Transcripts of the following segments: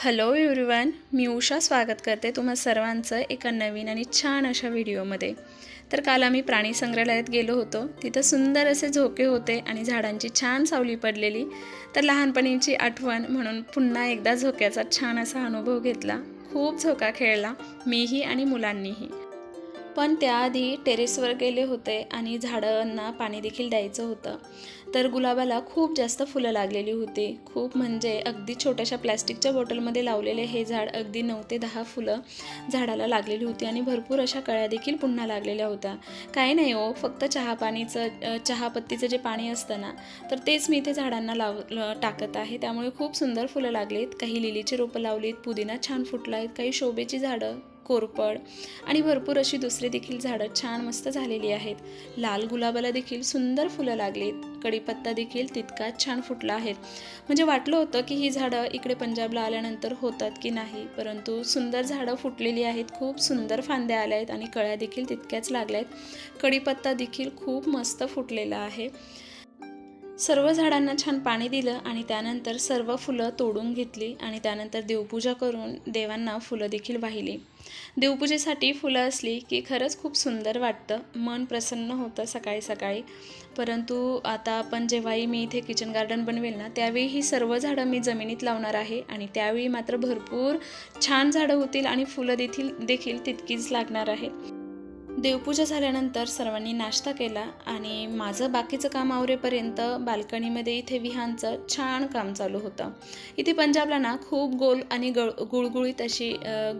Hello everyone मी उषा स्वागत करते तुम्हा सर्वांचं एका नवीन आणि छान अशा व्हिडिओमध्ये. तर काल आम्ही प्राणी संग्रहालयात गेलो होतो. तिथं सुंदर असे झोके होते आणि झाडांची छान सावली पडलेली. तर लहानपणीची आठवण म्हणून पुन्हा एकदा झोक्याचा छान असा अनुभव घेतला. खूप झोका खेळला मीही आणि मुलांनीही. पण त्याआधी टेरेसवर गेले होते आणि झाडांना पाणी देखील द्यायचं होतं. तर गुलाबाला खूप जास्त फुलं लागलेली होती. खूप म्हणजे अगदी छोट्याशा प्लॅस्टिकच्या बॉटलमध्ये लावलेले हे झाड अगदी नऊ ते दहा फुलं झाडाला लागलेली होती आणि भरपूर अशा कळ्या देखील पुन्हा लागलेल्या होत्या. काही नाही हो फक्त चहा पाणीचं चहापत्तीचं जे पाणी असतं ना तर तेच मी इथे झाडांना लाव टाकत आहे. त्यामुळे खूप सुंदर फुलं लागलीत. काही लिलीची रोपं लावलीत पुदिना छान फुटला आहेत काही शोभेची झाडं कोरपड आणि भरपूर अशी दुसरी देखील झाडं छान मस्त झालेली आहेत. लाल गुलाबाला देखील सुंदर फुलं लागलीत. कडीपत्ता देखील तितकाच छान फुटला आहे. म्हणजे वाटलं होतं की ही झाडं इकडे पंजाबला आल्यानंतर होतात की नाही परंतु सुंदर झाडं फुटलेली आहेत. खूप सुंदर फांद्या आल्या आहेत आणि कळ्या देखील तितक्याच लागल्या आहेत कडीपत्ता देखील खूप मस्त फुटलेला आहे. सर्व झाडांना छान पाणी दिलं आणि त्यानंतर सर्व फुलं तोडून घेतली आणि त्यानंतर देवपूजा करून देवांना फुलं देखील वाहिली. देवपूजेसाठी फुलं असली की खरंच खूप सुंदर वाटतं. मन प्रसन्न होतं सकाळी सकाळी. परंतु आता आपण जेव्हाही मी इथे किचन गार्डन बनवेल ना त्यावेळी ही सर्व झाडं मी जमिनीत लावणार आहे आणि त्यावेळी मात्र भरपूर छान झाडं होतील आणि फुलं देखील देखील तितकीच लागणार आहेत देवपूजा झाल्यानंतर सर्वांनी नाश्ता केला आणि माझं बाकीचं काम आवरेपर्यंत बाल्कनीमध्ये इथे विहांचं छान काम चालू होतं. इथे पंजाबला ना खूप गोल आणि गळ गुळगुळीत अशी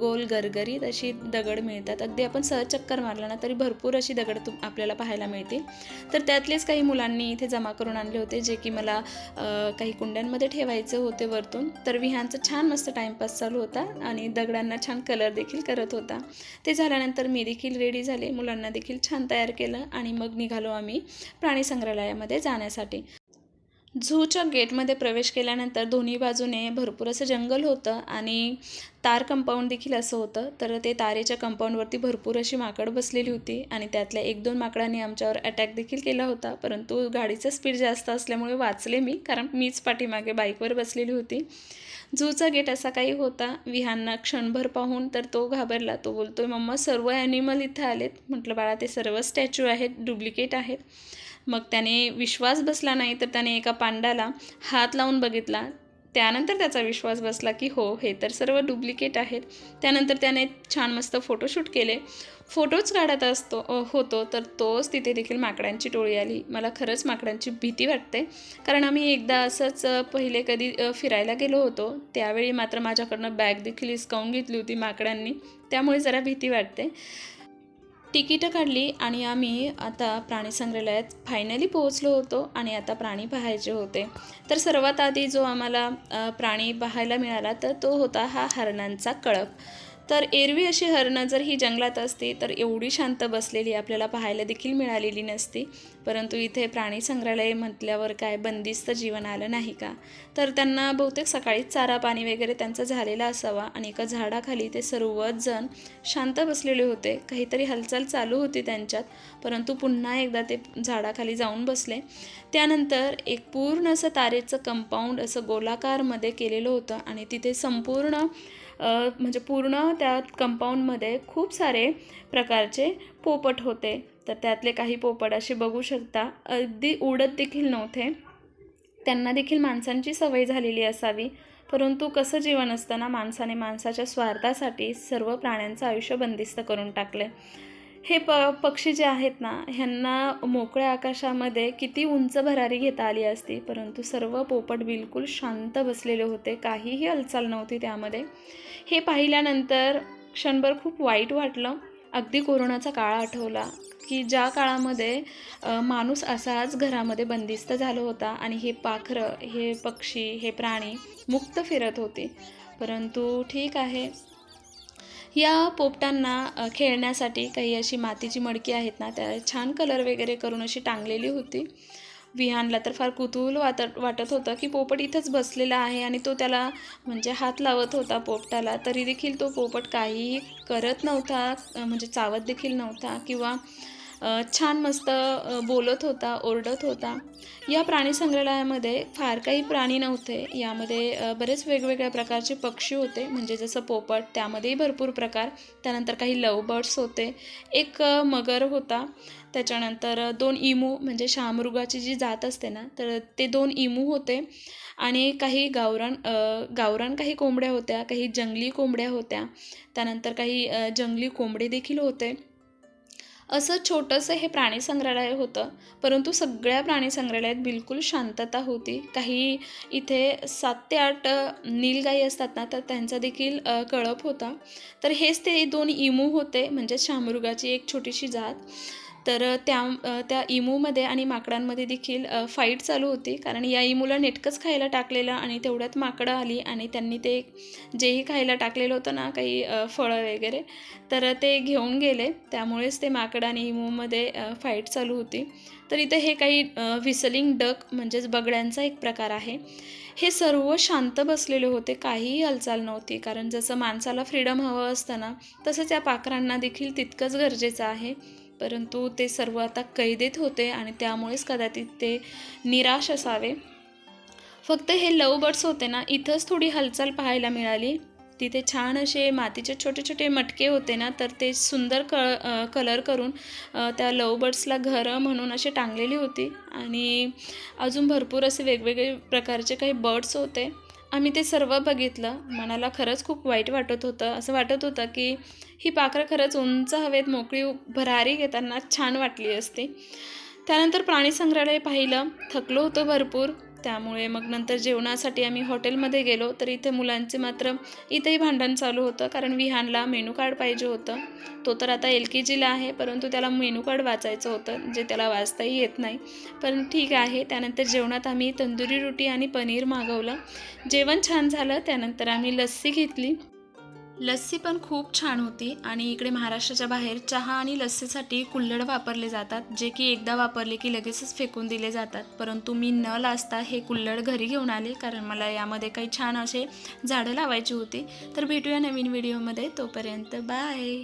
गोल गरगरीत अशी दगड मिळतात. अगदी आपण सहज चक्कर मारला ना तरी भरपूर अशी दगड तुम आपल्याला पाहायला मिळतील. तर त्यातलेच काही मुलांनी इथे जमा करून आणले होते जे की मला काही कुंड्यांमध्ये ठेवायचे होते वरतून. तर विहांचं छान मस्त टाईमपास चालू होता आणि दगडांना छान कलर देखील करत होता. ते झाल्यानंतर मी देखील रेडी झाले. मुलांना देखील छान तयार केलं आणि मग निघालो आम्ही प्राणी संग्रहालयामध्ये जाण्यासाठी. झूच्या गेटमध्ये प्रवेश केल्यानंतर दोन्ही बाजूने भरपूर असं जंगल होतं आणि तार कंपाऊंड देखील असं होतं. तर ते तारेच्या कंपाऊंडवरती भरपूर अशी माकड बसलेली होती आणि त्यातल्या एक दोन माकडांनी आमच्यावर अटॅक देखील केला होता. परंतु गाडीचं स्पीड जास्त असल्यामुळे वाचले मी कारण मीच पाठीमागे बाईकवर बसलेली होती. झूचा गेट असा काही होता विहांना क्षणभर पाहून तर तो घाबरला. तो बोलतोय मम्मा सर्व ॲनिमल इथं आलेत. म्हटलं बाळा ते सर्व स्टॅच्यू आहेत डुप्लिकेट आहेत. मग त्याने विश्वास बसला नाही तर त्याने एका पांडाला हात लावून बघितला. त्यानंतर त्याचा विश्वास बसला की हो हे तर सर्व डुप्लिकेट आहेत. त्यानंतर त्याने छान मस्त फोटोशूट केले. फोटोच काढत असतो होतो तर तोच तिथे देखील माकडांची टोळी आली. मला खरंच माकडांची भीती वाटते. कारण आम्ही एकदा असंच पहिले कधी फिरायला गेलो होतो. त्यावेळी मात्र माझ्याकडनं बॅग देखील हिसकावून घेतली होती माकडांनी. त्यामुळे जरा भीती वाटते. तिकीटं काढली आणि आम्ही आता प्राणी संग्रहालयात फायनली पोहोचलो होतो आणि आता प्राणी पाहायचे होते. तर सर्वात आधी जो आम्हाला प्राणी पाहायला मिळाला तर तो होता हा हरणांचा कळप. तर एरवी अशी हरणं जर ही जंगलात असती तर एवढी शांत बसलेली आपल्याला पाहायला देखील मिळालेली नसती. परंतु इथे प्राणी संग्रहालय म्हटल्यावर काय बंदिस्त जीवन आलं नाही का? तर त्यांना बहुतेक सकाळीच चारा पाणी वगैरे त्यांचा झालेला असावा आणि एका झाडाखाली ते सर्वच जण शांत बसलेले होते. काहीतरी हालचाल चालू होती त्यांच्यात परंतु पुन्हा एकदा ते झाडाखाली जाऊन बसले. त्यानंतर एक पूर्ण असं तारेचं कंपाऊंड असं गोलाकारमध्ये केलेलं होतं आणि तिथे संपूर्ण म्हणजे पूर्ण त्या कंपाऊंडमध्ये खूप सारे प्रकारचे पोपट होते. तर त्यातले काही पोपट असे बघू शकता. अगदी उडत देखील नव्हते. त्यांना देखील माणसांची सवय झालेली असावी. परंतु कसं जीवन असताना माणसाने माणसाच्या स्वार्थासाठी सर्व प्राण्यांचं आयुष्य बंदिस्त करून टाकले. हे प पक्षी जे आहेत ना ह्यांना मोकळ्या आकाशामध्ये किती उंच भरारी घेता आली असती परंतु सर्व पोपट बिलकुल शांत बसलेले होते काहीही हालचाल नव्हती त्यामध्ये. हे पाहिल्यानंतर क्षणभर खूप वाईट वाटलं. अगदी कोरोनाचा काळ आठवला की ज्या काळामध्ये माणूस असाच घरामध्ये बंदिस्त झाला होता आणि हे पाखरं हे पक्षी हे प्राणी मुक्त फिरत होते. परंतु ठीक आहे या पोपटांना खेळण्यासाठी काही अशी मातीची मडकी आहेत ना त्या छान कलर वगैरे करून अशी टांगलेली होती. विहानला तर फार कुतूहल वाटत वाटत होतं की पोपट इथंच बसलेला आहे आणि तो त्याला म्हणजे हात लावत होता पोपटाला. तरी देखील तो पोपट काहीही करत नव्हता म्हणजे चावत देखील नव्हता किंवा छान मस्त बोलत होता ओरडत होता. या प्राणी संग्रहालयामध्ये फार काही प्राणी नव्हते. यामध्ये बरेच वेगवेगळ्या प्रकारचे पक्षी होते. म्हणजे जसं पोपट त्यामध्येही भरपूर प्रकार. त्यानंतर काही लव बर्ड्स होते. एक मगर होता. त्याच्यानंतर दोन इमू म्हणजे शहामृगाची जी जात असते ना तर ते दोन इमू होते. आणि काही गावरान गावरान काही कोंबड्या होत्या काही जंगली कोंबड्या होत्या. त्यानंतर काही जंगली कोंबडे देखील होते. असं छोटंसं हे प्राणी संग्रहालय होतं परंतु सगळ्या प्राणी संग्रहालयात बिलकुल शांतता होती. काही इथे सात ते आठ नीलगाई असतात ना तर त्यांचा देखील कळप होता. तर हेच ते दोन इमू होते म्हणजे शामृगाची एक छोटीशी जात. तर त्या त्या इमूमध्ये आणि माकडांमध्ये देखील फाईट चालू होती. कारण या इमूला नेटकंच खायला टाकलेलं आणि तेवढ्यात माकडं आली आणि त्यांनी ते जेही खायला टाकलेलं होतं ना काही फळं वगैरे तर ते घेऊन गेले. त्यामुळेच ते माकडं आणि इमूमध्ये फाईट चालू होती. तर इथं हे काही व्हिसलिंग डक म्हणजेच बगड्यांचा एक प्रकार आहे. हे सर्व शांत बसलेले होते. काहीही हालचाल नव्हती. कारण जसं माणसाला फ्रीडम हवं असतं ना तसंच या पाखरांना देखील तितकंच गरजेचं आहे. परंतु ते सर्व आता कैदेत होते आणि त्यामुळेच कदाचित ते निराश असावे. फक्त हे लव बर्ड्स होते ना इथंच थोडी हालचाल पाहायला मिळाली. तिथे छान असे मातीचे छोटे छोटे मटके होते ना तर ते सुंदर क कलर करून त्या लव बर्ड्सला घरं म्हणून असे टांगलेली होती. आणि अजून भरपूर असे वेगवेगळे प्रकारचे काही बर्ड्स होते. आम्ही ते सर्व बघितलं. मनाला खरंच खूप वाईट वाटत होतं. असं वाटत होतं की ही पाखरं खरंच उंच हवेत मोकळी भरारी घेताना छान वाटली असती. त्यानंतर प्राणी संग्रहालय पाहिलं थकलो होतो भरपूर. त्यामुळे मग नंतर जेवणासाठी आम्ही हॉटेलमध्ये गेलो तर इथे मुलांचे मात्र इथेही भांडण चालू होतं कारण विहानला मेनू कार्ड पाहिजे होतं. तो तर आता एल के जीला आहे परंतु त्याला मेनू कार्ड वाचायचं होतं जे त्याला वाचताही येत नाही. पण ठीक आहे त्यानंतर जेवणात आम्ही तंदुरी रोटी आणि पनीर मागवलं. जेवण छान झालं त्यानंतर आम्ही लस्सी घेतली. लस्सी पण खूप छान होती आणि इकडे महाराष्ट्राच्या बाहेर चहा आणि लस्सीसाठी कुल्हड वापरले जातात जे की एकदा वापरले की लगेचच फेकून दिले जातात. परंतु मी न लाजता हे कुल्हड घरी घेऊन आले कारण मला यामध्ये काही छान असे झाडं लावायची होती. तर भेटूया नवीन व्हिडिओमध्ये. तोपर्यंत बाय!